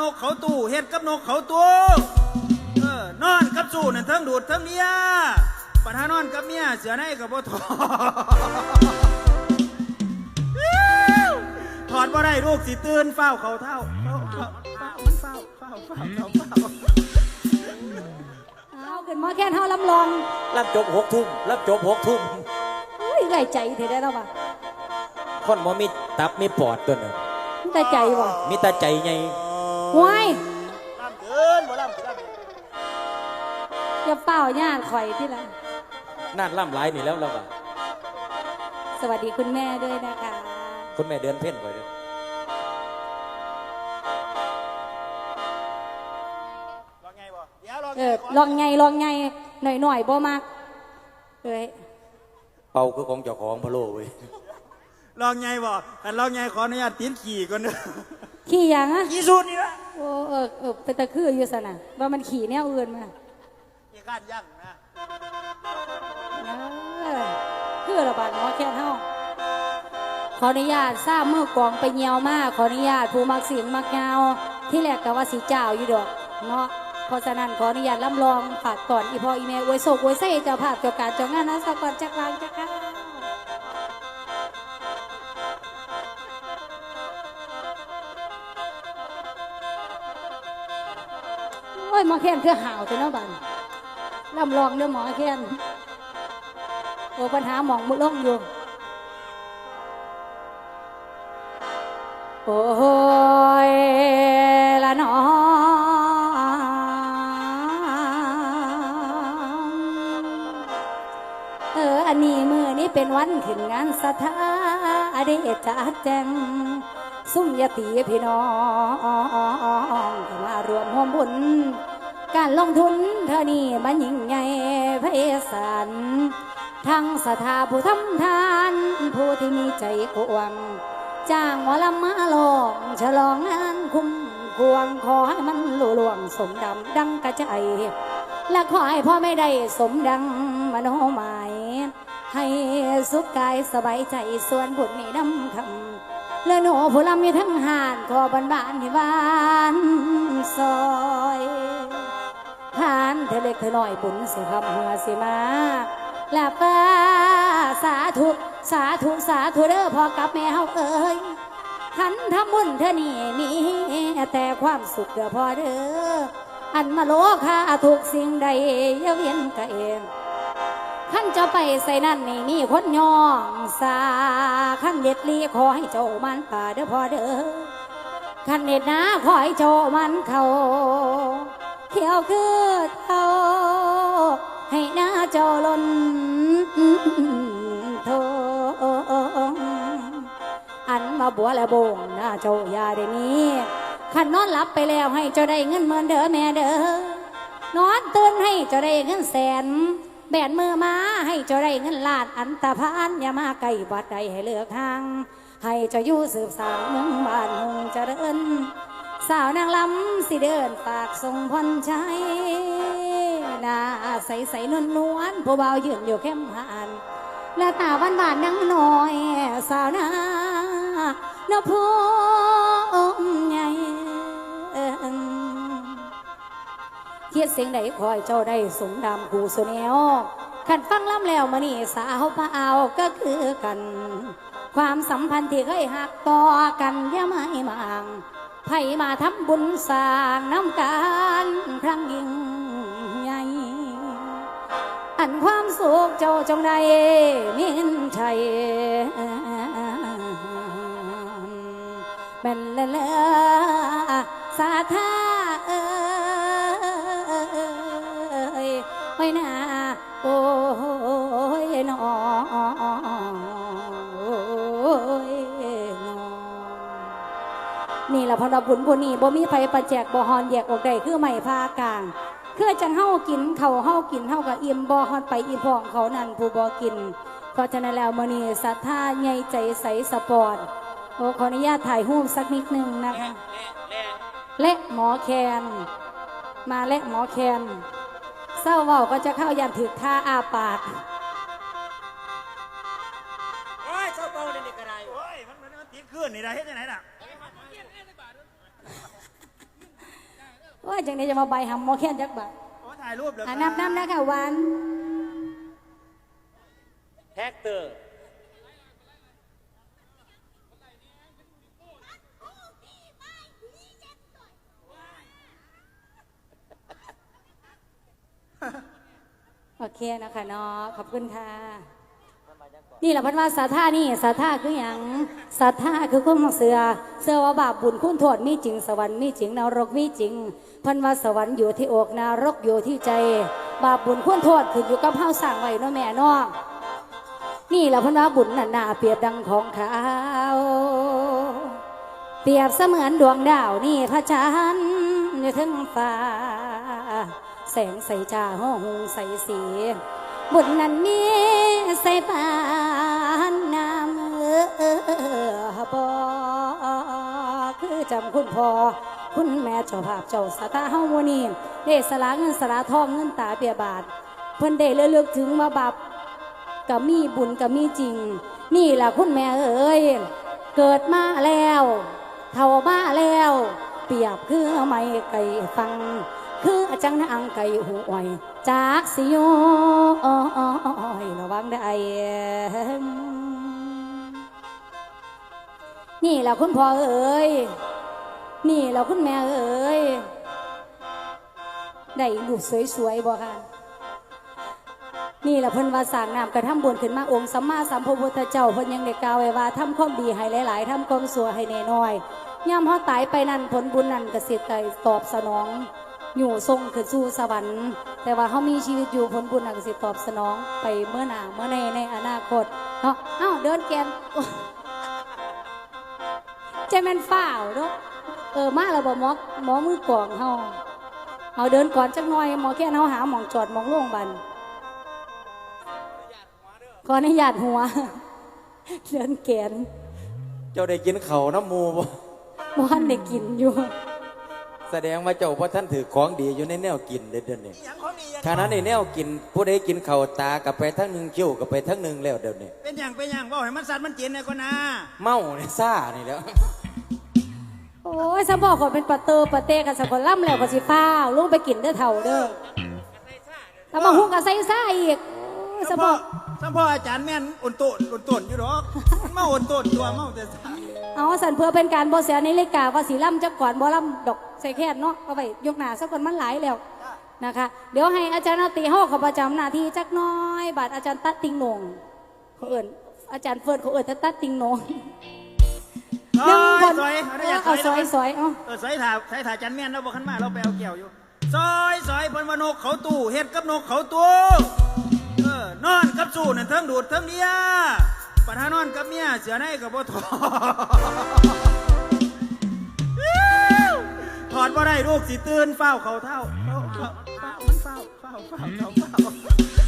นกเขาตู้เฮ็ดกับนกเขาตัวเออนอนกับสู้นั่นเทั้งดูดเทั้งเมียปัญหานอนกับเมียเสือในกับบ่ถอดถอดบ่ได้ลูกสิตื่นเฝ้าเขาเท่าเฝ้าเฝ้าเฝ้ามันเฝ้าเฝ้าเฝ้าเฝ้าเฝ้าเอาขึ้นมาแค่เท่าลำลองรับจบหกทุ่มรับจบหกทุ่มอุ้ยไรใจเธอได้แล้วปะคนบ่มีตับมีปอดตัวนึงมันแต่ใจบ่มีแตาใจไง ว้ายล่ำเกินบ่ล่ำเกินอย่าเป้าย่านข่อยที่ละน่านล่ำหลายนี่แล้วเราอะสวัสดีคุณแม่ด้วยนะคะคุณแม่เดินเพ่นก่อนเด้อลองไงบ่เดี๋ยวลองเออลองไงลองไงหน่อยหน่อยๆบ่มักเอ้ยเป่าคือของเจ้าของพะโล่เว้ยลองไงบ่คันลองไงขออนุญาตตีนขี่ก่อนเด้อขี่หยังอะ ขี่สูตรนี่ละโอ้เออเออเป็นตะคืออยู่สนะว่ามันขี่แนวอื่นมาขี่ก้านยั่งนะเออคือระบาดหมอแค่เท่าขออนุญาตทราบเมื่อกองไปเงียวมากขออนุญาตผู้มักเสียงมักเงาที่แรกก็ว่าสีเจ้าอยู่ดอกเนาะเพราะฉะนั้นขออนุญาตล่ำลองฝากก่อนอีพ่ออีแม่อวยโศกอวยไส้เจ้าภาพเจ้าการเจ้างานนะสกก่อนจักรวางจักรโหมอแค้นคือห่าวแต่เนาะบันล่ำลองเด้องหมอแค้นโอ้ปัญหาหมองมุล่องอยู่โอ้ยละน้องเอออันนี้มือนี้เป็นวันขึ้นงานสถาอเดชจัดแจงซุ่มยาตีพี่น้องมารวมห่วมบุญ การลงทุนเท่านี้มันยิ่งใหญ่ไพศาลทั้งสถาผู้ทำทาน ผู้ที่มีใจกว้างจ้างหมอลำมาลองฉลองงานคุ้มควงขอให้มันลุล่วงสมดำดังกระใจ และขอให้พ่อไม่ได้สมดังมโนหมาย ให้สุขกายสบายใจส่วนบุญนี่น้ำคำและหนูผู้ลำมีทั้งหานขอบันบานที่บ้านซอยานเธอเล็กเธอน้อยบุญสิคำเหือสิมาละป้าสาธุสาธุสาธุเด้อพ่อกับแม่เฮาเอ้ยขันทำบุญเธอนี่มีแต่ความสุขเด้อพ่อเด้ออันมาโลคาทุกสิ่งใดอย่าเวียนกะเองขันจะไปใส่นั่นนี่มีคนย่องสาขันเด็ดลีขอให้เจ้ามันป่าเด้อพ่อเด้อขันเด็ดนะขอให้เจ้ามันเขา เขียวคือเท่าให้หน้าเจ้าล้นทงอันมาบัวและโบงหน้าเจ้าอย่าได้มีขันนอนหลับไปแล้วให้เจ้าได้เงินหมื่นเด้อแม่เด้อนอนตื่นให้เจ้าได้เงินแสนแบนมือมาให้เจ้าได้เงินล้านอันตาพานอย่ามาไกลบัดใดให้เลือกทาง ให้เจ้าอยู่สืบสานเมืองบ้านหงเจริญ สาวนางลำสิเดินปากทรงพรชัยหน้าใสใสนวลนวลผู้เบายืนอยู่เข้มหานและตาบานบานนังน้อย สาวนานพูมใหญ่เทียดเสียงใดคอยเจ้าได้สมดำผูสุแนวขันฟังล้ำแล้วมานี่สาวพระเอาก็คือกัน ความสัมพันธ์ที่เคยหักต่อกันย่าไม่มาง ไผมาทำบุญสร้างน้ำการครั้งยิ่งใหญ่อันความสุขเจ้าจงได้มินชัยเป็นเลลสาธา นี่แหละพอเราบุญผู้นี้บ่มีไผประแจกบ่ฮอนแยกออกได้คือไม่พากลางคือจังเฮากินเขาวเฮากินเฮาก็อิ่มบ่ฮอนไปอิ่มพองเขานั่นผู้บ่กิน เพราะฉะนั้นแล้วมื้อนี้ศรัทธาใหญ่ใจใสสปอร์ตโอ้ขออนุญาตถ่ายรูปสักนิดหนึงนะคะและหมอแคน มาและหมอแคนเศร้าเว้าก็จะเข้ายันถึกท่าอาปากโอ้ยเจ้าเป่าเนี่ยนี่ก็ได้โอ้ยมันมันมันตีขึ้นนี่ได้เฮ็ดจังไหนล่ะ ว่าจังนี้จะมาใบหำหมอแค้นจักบาทขอถ่ายรูปเดี๋ยวอะนับนับนะคะวันแฮกเตอร์โอเคนะคะเนาะขอบคุณค่ะ นี่แหละพันว่าสาธานี่สาธาคืออย่างสาธาคือคุ้มเสือเสือว่าบาปบุญคุณโทษมีจริงสวรรค์มีจริงนรกมีจริงพันว่าสวรรค์อยู่ที่อกนรกอยู่ที่ใจ บาปบุญคุณโทษคืออยู่กับเฮาสร้างไว้เนาะแม่เนาะนี่แหละพันว่าบุญน่ะหนาเปรียบดังของขาวเปรียบเสมือนดวงดาวนี่พระจันทร์อยู่ถึงฟ้า แสงใสจ้าห้องใสสี บุญนั้นมีใส่ปานน้ำเออบอคือจำคุณพ่อคุณแม่เจ้าภาพเจ้าสตาเฮาโมนีได้สละเงินสละทองเงินตาเปียบาท เพิ่นได้เลือกถึงว่าบาปก็มีบุญก็มีจริง นี่ล่ะคุณแม่เอ้ยเกิดมาแล้ว เท่ามาแล้ว เปียบคือไม่ไก่ฟัง คือจังนางไก่หูอ่อยจากสิโยอยระวังได้นี่แหละคุณพ่อเอ๋ยนี่แหละคุณแม่เอ๋ยได้ลูกสวยๆบ่ค่ะนี่แหละเพิ่นว่าสร้างน้ำกระทำบุญขึ้นมาองค์สัมมาสัมพุทธเจ้าเพิ่นยังได้กล่าวไว้ว่าทำความดีให้หลาย ๆทำความสัวให้น้อยๆย่ำเฮาตายไปนั่นผลบุญนั่นก็สิได้ตอบสนอง อยู่ทรงขึ้นสู่สวรรค์ แต่ว่าเขามีชีวิตอยู่ผลบุญนั่นก็สิตอบสนองไปเมื่อหน้าเมื่อในในอนาคตเนาะเอ้าเดินแกนใจแม่นฝ้าวเนาะเออมาแล้วบ่หมอหมอมือกลองเฮาเอาเดินก่อนจักหน่อยหมอแค่เฮาหาหมองจอดหมองโล่งบันขออนุญาตหัวเดินแกนเจ้าได้กินเขาวน้ำหมูบ่บ้านได้กินอยู่ แสดงว่าเจ้าพ่อท่านถือของดีอยู่ในแนวกินเด้อเดี๋ยวนี้อย่างของดีอย่างขณะนี้แนวกินผู้ใดกินข้าวตากับไปทั้งหนึ่งคิ้วกับไปทั้งหนึ่งแล้วเดี๋ยวนี้เป็นอย่างเป็นอย่างบอกให้มันสัตว์มันกินเลยก็นะเมาเนี่ยซ่านี่แหล้ว โอ้ยสมบอกขอยเป็นปะเตอปะเตกันสักคนล่ำแล้วก็สิฟ้าวลงไปกินเด้อเถ่าเด้อแล้วมาหุ้งกับไส้ซ่าอีกโอ้ยสสัมมบพ่ออก สัมพ่ออาจารย์แม่นอุ่นโตนอุ่นโตนอยู่หรอกมันมาอุ่นโตนตัวเมาแต่สาย เอาสันเพื่อเป็นการบอเสียในเลกาว่าสีล่ำจักก่อนบอล่ำดอกใส่แค่นเนาะเอาไปยกหนาสักคนมันหลายแล้วนะคะ เดี๋ยวให้อาจารย์นาตีห้อเขาประจำหน้าที่จักหน้อยบาดอาจารย์ตัดติงโหนงเขาเอิ่นอาจารย์เฟิร์นเขาเอิ่นแต่ตัดติงโหนงซอยซอยเอาได้อยากเอาซอยแล้วซอยเอาเออซอยถ่าซอยถ่าอาจารย์แม่นเราบอกขันมาเราไปเอาแก้วอยู่ซอยซอยเพิ่นว่านกเขาตู้เฮ็ดกับนกเขาตู้เออนอนกับสู้นั่นเทั้งดูดเทั้งเดีย ปัญหานอนกับเมียเสียในกับบ่ถอดถอดบ่ได้ลูกสิตื่นเฝ้าเขาเท่าเฝ้าเฝ้าเฝ้ามันเฝ้าเฝ้าเฝ้าเฝ้าเฝ้า